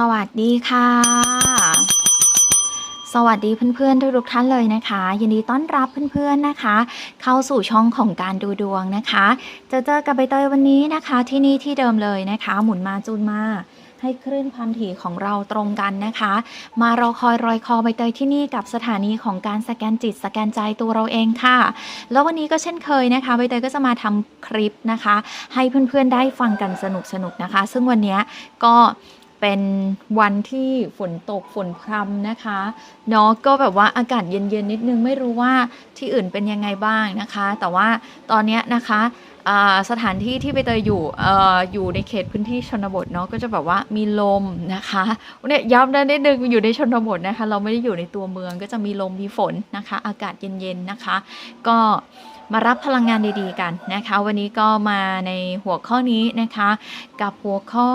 สวัสดีค่ะ สวัสดีเพื่อนๆทุกท่านเลยนะคะ ยินดีต้อนรับเพื่อนๆนะคะ เข้าสู่ช่องของการดูดวงนะคะเจอเจอกับใบเตยวันนี้นะคะ ที่นี่ที่เดิมเลยนะคะ หมุนมาจูนมาให้คลื่นความถี่ของเราตรงกันนะคะ มารอคอยรอยคอใบเตยที่นี่กับสถานีของการสแกนจิตสแกนใจตัวเราเองค่ะ แล้ววันนี้ก็เช่นเคยนะคะใบเตยก็จะมาทำคลิปนะคะ ให้เพื่อนๆได้ฟังกันสนุกๆนะคะ ซึ่งวันนี้ก็ เป็นวันที่ฝนตกฝนพรำนะคะเนาะก็แบบว่าอากาศเย็นๆนิดนึงไม่รู้ว่าที่อื่นเป็นยังไงบ้างนะคะ แต่ว่าตอนนี้นะคะสถานที่ที่ใบเตยอยู่เอ่ออยู่ในเขตพื้นที่ชนบทเนาะก็จะแบบว่ามีลมนะคะเนี่ยย้ำได้นิดนึงอยู่ในชนบทนะคะ เราไม่ได้อยู่ในตัวเมืองก็จะมีลมมีฝนนะคะ อากาศเย็นๆนะคะ ก็มารับพลังงานดีๆกันนะคะ วันนี้ก็มาในหัวข้อนี้นะคะ กับหัวข้อ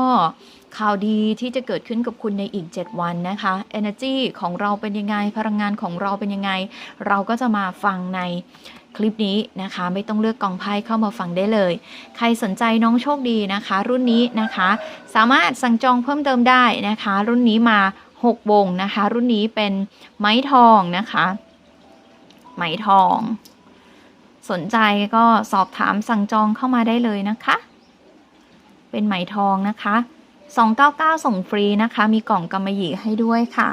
ข่าวดีที่จะเกิดขึ้นกับคุณในอีก 7 วันนะคะ Energy ของเราเป็นยังไง พลังงานของเราเป็นยังไง เราก็จะมาฟังในคลิปนี้นะคะ ไม่ต้องเลือกกองไพ่เข้ามาฟังได้เลย ใครสนใจน้องโชคดีนะคะ รุ่นนี้นะคะ สามารถสั่งจองเพิ่มเติมได้นะคะ รุ่นนี้มา 6 วงนะคะ รุ่นนี้เป็นไม้ทองนะคะไหมทอง สนใจก็สอบถามสั่งจองเข้ามาได้เลยนะคะ เป็นไหมทองนะคะ 299 ส่งฟรีนะคะ มีกล่องกำมะหยี่ให้ด้วยค่ะ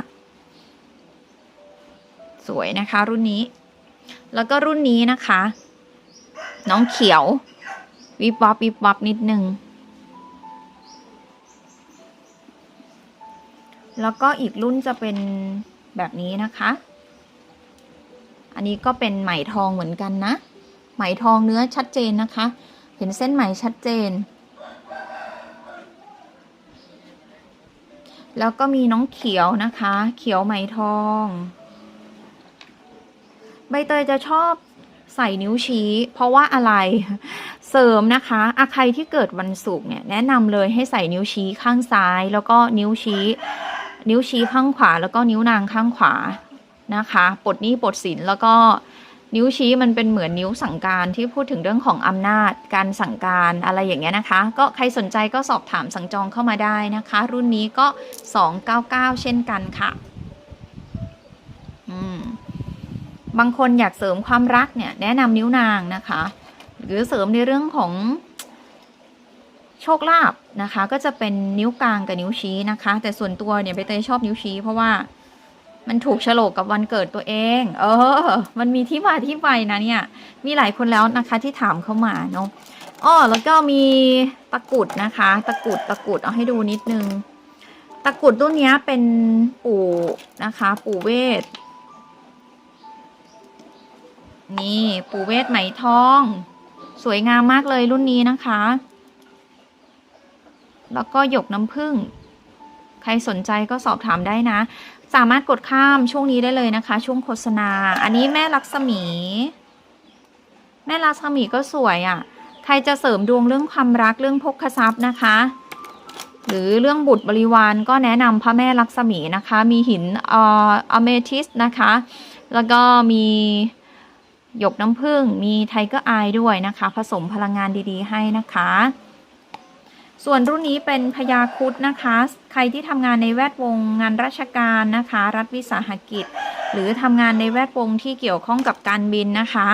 สวยนะคะรุ่นนี้ แล้วก็รุ่นนี้นะคะ น้องเขียววิบวับวิบวับนิดนึง แล้วก็อีกรุ่นจะเป็นแบบนี้นะคะ อันนี้ก็เป็นไหมทองเหมือนกันนะ ไหมทองเนื้อชัดเจนนะคะ เห็นเส้นไหมชัดเจน แล้วก็มีน้องเขียวนะคะ เขียวไหมทอง ใบเตยจะชอบใส่นิ้วชี้ เพราะว่าอะไรเสริมนะคะอาใครที่เกิดวันศุกร์เนี่ยแนะนำเลยให้ใส่นิ้วชี้ข้างซ้าย แล้วก็นิ้วชี้ นิ้วชี้ข้างขวา แล้วก็นิ้วนางข้างขวานะคะปลดหนี้ปลดสินแล้วก็ นิ้วชี้มันเป็นเหมือนนิ้วสั่งการที่พูดถึงเรื่องของอำนาจ การสั่งการอะไรอย่างเงี้ยนะคะ ก็ใครสนใจก็สอบถามสั่งจองเข้ามาได้นะคะ รุ่นนี้ก็ 299 เช่นกันค่ะ อืมบางคนอยากเสริมความรักเนี่ย แนะนำนิ้วนางนะคะ หรือเสริมในเรื่องของโชคลาภนะคะ ก็จะเป็นนิ้วกลางกับนิ้วชี้นะคะ แต่ส่วนตัวเนี่ยใบเตยชอบนิ้วชี้เพราะว่า มันถูกฉลกกับวันเกิดตัวเอง เออ มันมีที่มาที่ไปนะเนี่ย มีหลายคนแล้วนะคะที่ถามเข้ามาเนาะอ้อแล้วก็มีตะกุดนะคะ ตะกุดตะกุดเอาให้ดูนิดนึง ตะกุดรุ่นนี้เป็นปู่นะคะ ปู่เวท นี่ปู่เวทไหมทอง สวยงามมากเลยรุ่นนี้นะคะ แล้วก็หยกน้ำผึ้งใครสนใจก็สอบถามได้นะ สามารถกดข้ามช่วงนี้ได้เลยนะคะ ช่วงโฆษณา อันนี้แม่ลักษมี แม่ลักษมีก็สวยอะ่ะ ใครจะเสริมดวงเรื่องความรักเรื่องพกทรัพย์นะคะ หรือเรื่องบุตรบริวารก็แนะนำพระแม่ลักษมีนะคะ มีหินเอ่ออเมทิสนะคะ แล้วก็มีหยกน้ำผึ้งมีไทเกอร์อายด้วยนะคะ ผสมพลังงานดีๆ ให้นะคะ ส่วนรุ่นนี้เป็นพยาคุดนะคะ ใครที่ทำงานในแวดวงงานราชการนะคะ รัฐวิสาหกิจ หรือทำงานในแวดวงที่เกี่ยวข้องกับการบินนะคะ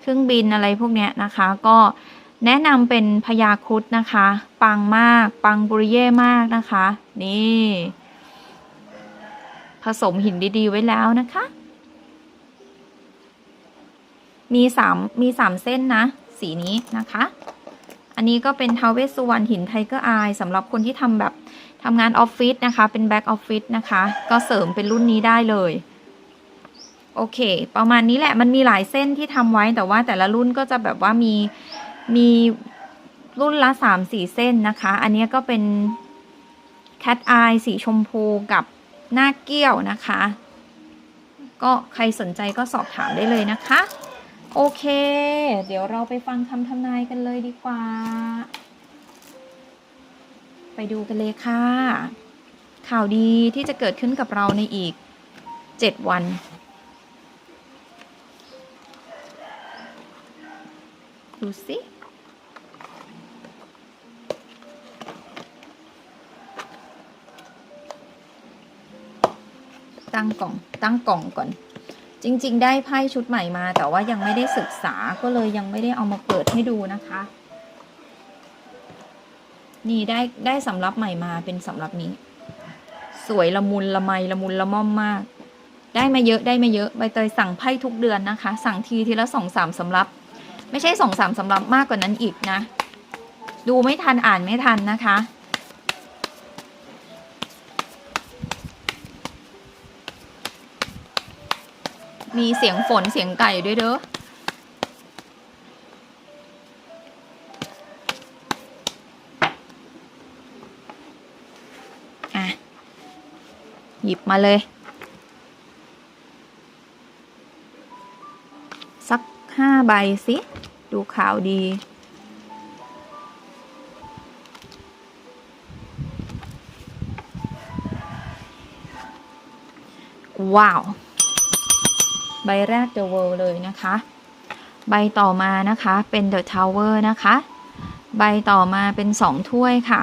เครื่องบินอะไรพวกเนี้ยนะคะ ก็แนะนำเป็นพยาคุดนะคะ ปังมาก ปังบุริเย่มากนะคะ นี่ ผสมหินดีๆไว้แล้วนะคะ มีสามมีสามเส้นนะ สีนี้นะคะ อันนี้ก็เป็นทาวเวสสุวรรณหินไทเกอร์อายสำหรับคนที่ทำแบบทำงานออฟฟิศนะคะ เป็นแบ็กออฟฟิศนะคะ ก็เสริมเป็นรุ่นนี้ได้เลย โอเค ประมาณนี้แหละมันมีหลายเส้นที่ทำไว้แต่ว่าแต่ละรุ่นก็จะแบบว่ามีมีรุ่นละสามสี่เส้นนะคะ อันนี้ก็เป็นแคทอายสีชมพูกับหน้าเกี้ยวนะคะ ก็ใครสนใจก็สอบถามได้เลยนะคะ โอเค เดี๋ยวเราไปฟังคำทำนายกันเลยดีกว่า ไปดูกันเลยค่ะ ข่าวดีที่จะเกิดขึ้นกับเราในอีก 7 วัน ดูสิตั้งกล่อง ตั้งกล่องก่อน จริง ๆ ได้ไพ่ชุดใหม่มา แต่ว่ายังไม่ได้ศึกษาก็เลยยังไม่ได้เอามาเปิดให้ดูนะคะ นี่ได้ได้สำรับใหม่มาเป็นสำรับนี้ สวยละมุนละไมละมุนละม่อมมาก ได้มาเยอะได้มาเยอะใบเตยสั่งไพ่ทุกเดือนนะคะ สั่งทีทีละสองสามสำรับ ไม่ใช่สองสามสำรับมากกว่านั้นอีกนะ ดูไม่ทันอ่านไม่ทันนะคะ มีเสียงฝนเสียงไก่ด้วยเด้ออะหยิบมาเลย สักห้าใบสิ ดูขาวดี ว้าว ใบแรก The World เลยนะคะ ใบต่อมานะคะเป็น The Tower นะคะ ใบต่อมาเป็นสองถ้วยค่ะ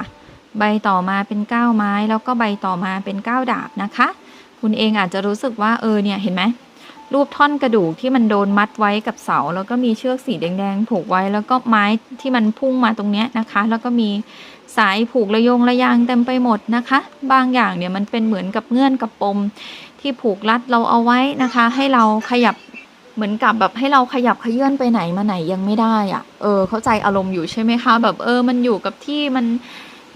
ใบต่อมาเป็นก้าไม้ แล้วก็ใบต่อมาเป็นก้าดาบนะคะ คุณเองอาจจะรู้สึกว่าเออเนี่ยเห็นไหมรูปท่อนกระดูกที่มันโดนมัดไว้กับเสา แล้วก็มีเชือกสีแดงๆผูกไว้ แล้วก็ไม้ที่มันพุ่งมาตรงเนี้ยนะคะ แล้วก็มี สายผูกระยงระยางเต็มไปหมดนะคะ บางอย่างเนี่ยมันเป็นเหมือนกับเงื่อนกับปมที่ผูกรัดเราเอาไว้นะคะ ให้เราขยับเหมือนกับแบบให้เราขยับขยื่นไปไหนมาไหนยังไม่ได้อะเออ เข้าใจอารมณ์อยู่ใช่ไหมคะ แบบเออ มันอยู่กับที่มัน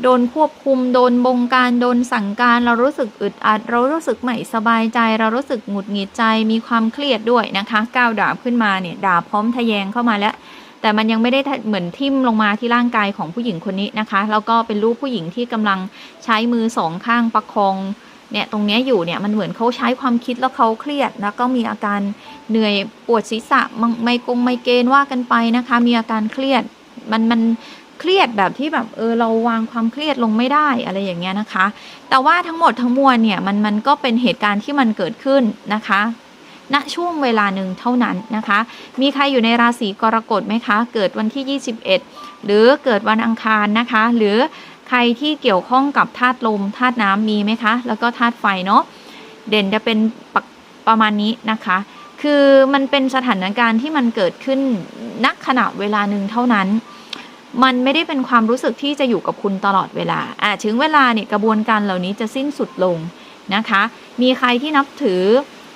โดนควบคุมโดนบงการโดนสั่งการ เรารู้สึกอึดอัด เรารู้สึกไม่สบายใจ เรารู้สึกหงุดหงิดใจมีความเครียดด้วยนะคะก้าวดาบขึ้นมาเนี่ยดาบพร้อมทะแยงเข้ามาแล้ว แต่มันยังไม่ได้เหมือนทิ่มลงมาที่ร่างกายของผู้หญิงคนนี้นะคะ แล้วก็เป็นรูปผู้หญิงที่กำลังใช้มือสองข้างประคองเนี่ยตรงเนี้ยอยู่เนี่ยมันเหมือนเขาใช้ความคิดแล้วเขาเครียดแล้วก็มีอาการเหนื่อยปวดศีรษะไมกงไมเกรนว่ากันไปนะคะ มีอาการเครียดมันมันเครียดแบบที่แบบเออเราวางความเครียดลงไม่ได้อะไรอย่างเงี้ยนะคะ แต่ว่าทั้งหมดทั้งมวลเนี่ยมันมันก็เป็นเหตุการณ์ที่มันเกิดขึ้นนะคะ ณช่วงเวลาหนึ่งเท่านั้นนะคะ มีใครอยู่ในราศีกรกฎไหมคะ เกิดวันที่ 21 หรือเกิดวันอังคารนะคะ หรือใครที่เกี่ยวข้องกับธาตุลมธาตุน้ำมีไหมคะ แล้วก็ธาตุไฟเนาะเด่นจะเป็นปประมาณนี้นะคะคือมันเป็นสถานการณ์ที่มันเกิดขึ้นณขณะเวลาหนึ่งเท่านั้น มันไม่ได้เป็นความรู้สึกที่จะอยู่กับคุณตลอดเวลาอะถึงเวลาเนี่ยกระบวนการเหล่านี้จะสิ้นสุดลงนะคะ มีใครที่นับถือ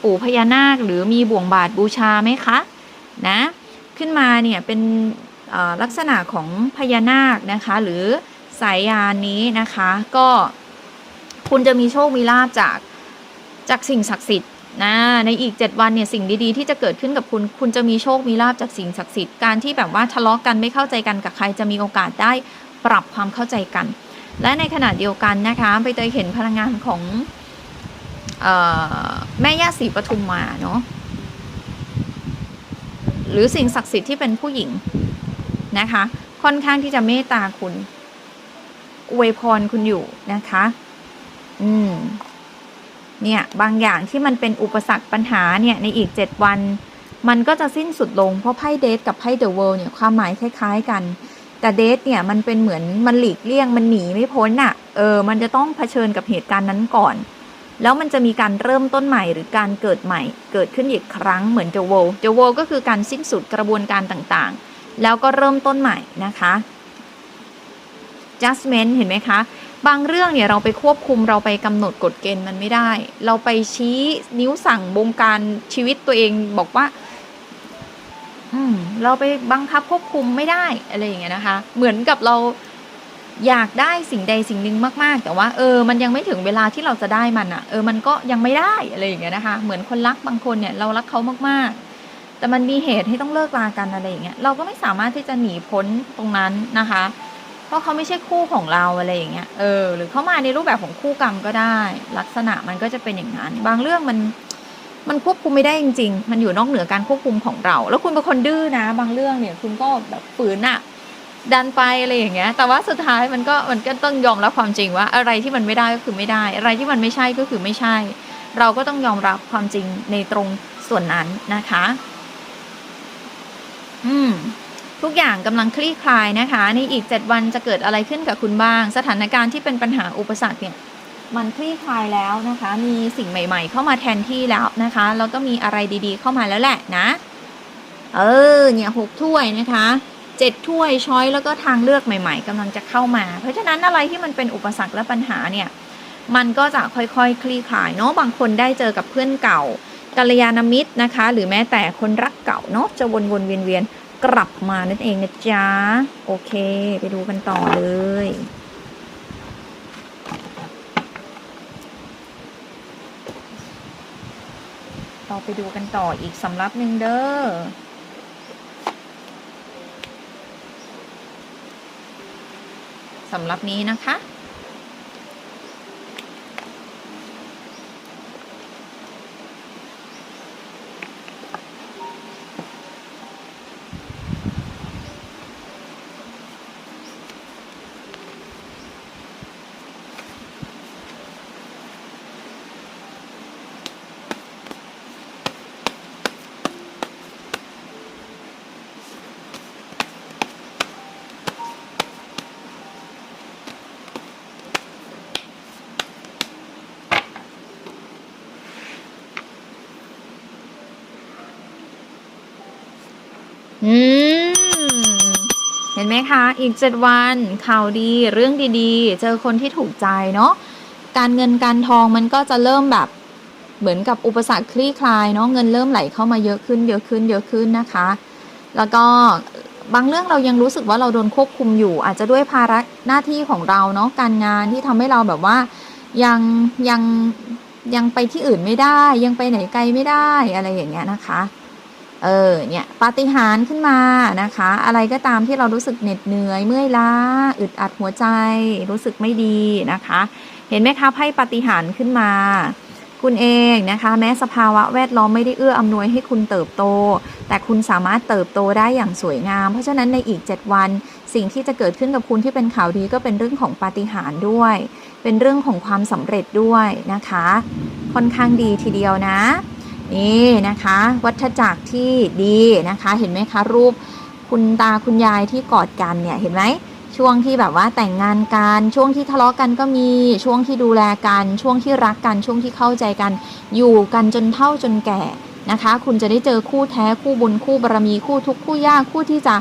ปู่พญานาคหรือมีบ่วงบาทบูชาไหมคะนะขึ้นมาเนี่ยเป็นลักษณะของพญานาคนะคะหรือสายยานนี้นะคะก็คุณจะมีโชคมีลาบจากจากสิ่งศักดิ์สิทธิ์นะในอีก 7 วันเนี่ยสิ่งดีๆ ที่จะเกิดขึ้นกับคุณ คุณจะมีโชคมีลาบจากสิ่งศักดิ์สิทธิ์การที่แบบว่าทะเลาะกันไม่เข้าใจกันกับใครจะมีโอกาสได้ปรับความเข้าใจกัน และในขณะเดียวกันนะคะไปเตยเห็นพลังงานของ แม่ย่าศรีปทุมมาเนาะหรือสิ่งศักดิ์สิทธิ์ที่เป็นผู้หญิงนะคะ ค่อนข้างที่จะเมตตาคุณอวยพรคุณอยู่นะคะ อืม เนี่ย บางอย่างที่มันเป็นอุปสรรคปัญหาเนี่ยในอีกเจ็ดวัน มันก็จะสิ้นสุดลงเพราะไพ่เดทกับไพ่เดอะเวิลด์เนี่ยความหมายคล้ายๆกัน แต่เดทเนี่ยมันเป็นเหมือนมันหลีกเลี่ยงมันหนีไม่พ้นอะ่ะ เออ มันจะต้องเผชิญกับเหตุการณ์นั้นก่อน แล้วมันจะมีการเริ่มต้นใหม่หรือการเกิดใหม่ เกิดขึ้นอีกครั้งเหมือนเดอะเวิลด์เดอะเวิลด์ก็คือการสิ้นสุดกระบวนการต่างๆ แล้วก็เริ่มต้นใหม่นะคะ judgment เห็นไหมคะ บางเรื่องเนี่ยเราไปควบคุมเราไปกำหนดกฎเกณฑ์มันไม่ได้ เราไปชี้นิ้วสั่งบงการชีวิตตัวเองบอกว่า อืมเราไปบังคับควบคุมไม่ได้อะไรอย่างเงี้ยนะคะ เหมือนกับเรา อยากได้สิ่งใดสิ่งหนึ่งมากๆ แต่ว่าเออมันยังไม่ถึงเวลาที่เราจะได้มันอะ่ะ เออมันก็ยังไม่ได้อะไรอย่างเงี้ยนะคะเหมือนคนรักบางคนเนี่ยเรารักเขามากๆ แต่มันมีเหตุให้ต้องเลิกลากันอะไรอย่างเงี้ยเราก็ไม่สามารถที่จะหนีพ้นตรงนั้นนะคะ เพราะเขาไม่ใช่คู่ของเราอะไรอย่างเงี้ยเออหรือเขามาในรูปแบบของคู่กรรมก็ได้ ลักษณะมันก็จะเป็นอย่างนั้น บางเรื่องมันมันควบคุมไม่ได้จริง ๆ มันอยู่นอกเหนือการควบคุมของเรา แล้วคุณเป็นคนดื้อนะ บางเรื่องเนี่ยคุณก็แบบฝืนอะ ดันไปอะไรอย่างเงี้ย แต่ว่าสุดท้ายมันก็มันก็ต้องยอมรับความจริงว่า อะไรที่มันไม่ได้ก็คือไม่ได้ อะไรที่มันไม่ใช่ก็คือไม่ใช่ เราก็ต้องยอมรับความจริงในตรงส่วนนั้นนะคะ อืมทุกอย่างกำลังคลี่คลายนะคะ ในอีก 7 วันจะเกิดอะไรขึ้นกับคุณบ้าง สถานการณ์ที่เป็นปัญหาอุปสรรคเนี่ยมันคลี่คลายแล้วนะคะ มีสิ่งใหม่ ๆ เข้ามาแทนที่แล้วนะคะ แล้วก็มีอะไรดีๆ เข้ามาแล้วแหละนะ เออ เนี่ยหกถ้วยนะคะ เจ็ดถ้วยช้อยแล้วก็ทางเลือกใหม่ ๆกำลังจะเข้ามา เพราะฉะนั้นอะไรที่มันเป็นอุปสรรคและปัญหาเนี่ยมันก็จะค่อยๆคลี่คลายเนาะบางคนได้เจอกับเพื่อนเก่ากัลยาณมิตรนะคะ หรือแม้แต่คนรักเก่าเนาะจะวนๆเวียนๆกลับมานั่นเองนะจ๊ะโอเค ไปดูกันต่อเลยเราไปดูกันต่ออีกสำรับหนึ่งเด้อ สำหรับนี้นะคะ อืม เห็นไหมคะ อีกเจ็ดวันข่าวดีเรื่องดีๆ เจอคนที่ถูกใจเนาะ การเงินการทองมันก็จะเริ่มแบบเหมือนกับอุปสรรคคลี่คลายเนาะเงินเริ่มไหลเข้ามาเยอะขึ้นเยอะขึ้นเยอะขึ้นนะคะ แล้วก็บางเรื่องเรายังรู้สึกว่าเราโดนควบคุมอยู่ อาจจะด้วยภาระหน้าที่ของเราเนาะการงานที่ทำให้เราแบบว่ายังยังยังไปที่อื่นไม่ได้ ยังไปไหนไกลไม่ได้อะไรอย่างเงี้ยนะคะ เออเนี่ยปาฏิหาริย์ขึ้นมานะคะ อะไรก็ตามที่เรารู้สึกเหน็ดเหนื่อยเมื่อยล้าอึดอัดหัวใจ รู้สึกไม่ดีนะคะ เห็นไหมคะไพ่ปาฏิหาริย์ขึ้นมา คุณเองนะคะ แม้สภาวะแวดล้อมไม่ได้เอื้ออำนวยให้คุณเติบโต แต่คุณสามารถเติบโตได้อย่างสวยงาม เพราะฉะนั้นในอีก 7 วัน สิ่งที่จะเกิดขึ้นกับคุณที่เป็นข่าวดีก็เป็นเรื่องของปาฏิหาริย์ด้วย เป็นเรื่องของความสำเร็จด้วยนะคะ ค่อนข้างดีทีเดียวนะ นี่นะคะ วัฏจักรที่ดีนะคะ เห็นไหมคะ รูปคุณตาคุณยายที่กอดกันเนี่ยเห็นไหมช่วงที่แบบว่าแต่งงานกันช่วงที่ทะเลาะกันก็มีช่วงที่ดูแลกันช่วงที่รักกันช่วงที่เข้าใจกัน อยู่กันจนเฒ่าจนแก่นะคะ คุณจะได้เจอคู่แท้คู่บุญคู่บารมีคู่ทุกคู่ยากคู่ที่จะ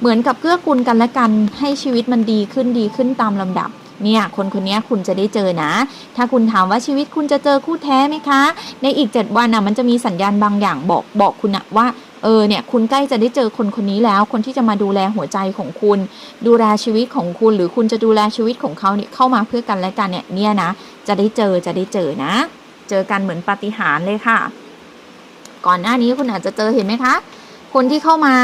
เหมือนกับเกื้อกูลกันและกันให้ชีวิตมันดีขึ้นดีขึ้นตามลำดับ เนี่ยคนคนนี้คุณจะได้เจอนะ ถ้าคุณถามว่าชีวิตคุณจะเจอคู่แท้ไหมคะ ในอีก 7 วันน่ะมันจะมีสัญญาณบางอย่างบอกบอกคุณนะว่าเออเนี่ยคุณใกล้จะได้เจอคนคนนี้แล้ว คนที่จะมาดูแลหัวใจของคุณ ดูแลชีวิตของคุณ หรือคุณจะดูแลชีวิตของเขาเนี่ยเข้ามาเพื่อกันและกันเนี่ยเนี่ยนะ จะได้เจอจะได้เจอนะ เจอกันเหมือนปาฏิหาริย์เลยค่ะ ก่อนหน้านี้คุณอาจจะเจอเห็นไหมคะ คนที่เข้ามา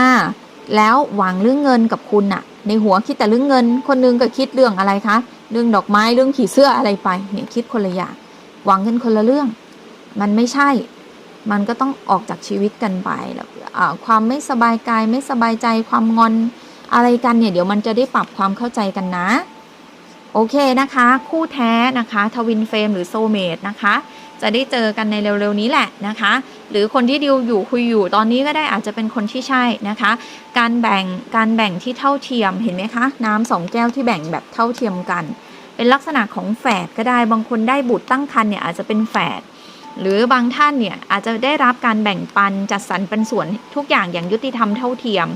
แล้วหวังเรื่องเงินกับคุณน่ะ ในหัวคิดแต่เรื่องเงิน คนนึงก็คิดเรื่องอะไรคะ เรื่องดอกไม้เรื่องขี่เสื้ออะไรไปเนี่ยคิดคนละอย่างหวังกันคนละเรื่อง มันไม่ใช่ มันก็ต้องออกจากชีวิตกันไปแล้วความไม่สบายกายไม่สบายใจความงอนอะไรกันเนี่ยเดี๋ยวมันจะได้ปรับความเข้าใจกันนะ โอเคนะคะ คู่แท้นะคะทวินเฟรมหรือโซเมดนะคะ จะได้เจอกันในเร็วๆนี้แหละนะคะ หรือคนที่ดิวอยู่คุยอยู่ตอนนี้ก็ได้อาจจะเป็นคนที่ใช่นะคะ การแบ่งการแบ่งที่เท่าเทียมเห็นไหมคะ น้ำสองแก้วที่แบ่งแบบเท่าเทียมกัน เป็นลักษณะของแฝดก็ได้บางคนได้บุตรตั้งครรภ์เนี่ยอาจจะเป็นแฝดหรือบางท่านเนี่ยอาจจะได้รับการแบ่งปันจัดสรรเป็นส่วนทุกอย่างอย่างยุติธรรมเท่าเทียม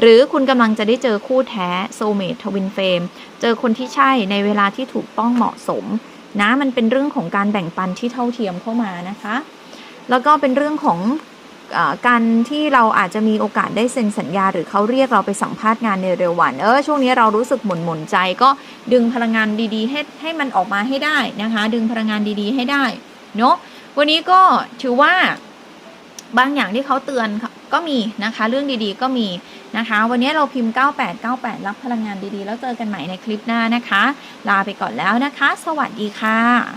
หรือคุณกำลังจะได้เจอคู่แท้โซเมททวินเฟมเจอคนที่ใช่ในเวลาที่ถูกต้องเหมาะสมนะมันเป็นเรื่องของการแบ่งปันที่เท่าเทียมเข้ามานะคะ แล้วก็เป็นเรื่องของอการที่เราอาจจะมีโอกาสได้เซ็นสัญญา หรือเขาเรียกเราไปสัมภาษณ์งานในเร็ววัน เออช่วงนี้เรารู้สึกหม่นหม่นใจก็ดึงพลังงานดีๆ ให้ให้มันออกมาให้ได้นะคะ ดึงพลังงานดีๆ ให้ได้เนาะวันนี้ก็ถือว่าบางอย่างที่เขาเตือนก็มีนะคะ เรื่องดีๆก็มีนะคะ วันนี้เราพิมพ์ 9898 รับพลังงานดีๆ แล้วเจอกันใหม่ในคลิปหน้านะคะ ลาไปก่อนแล้วนะคะ สวัสดีค่ะ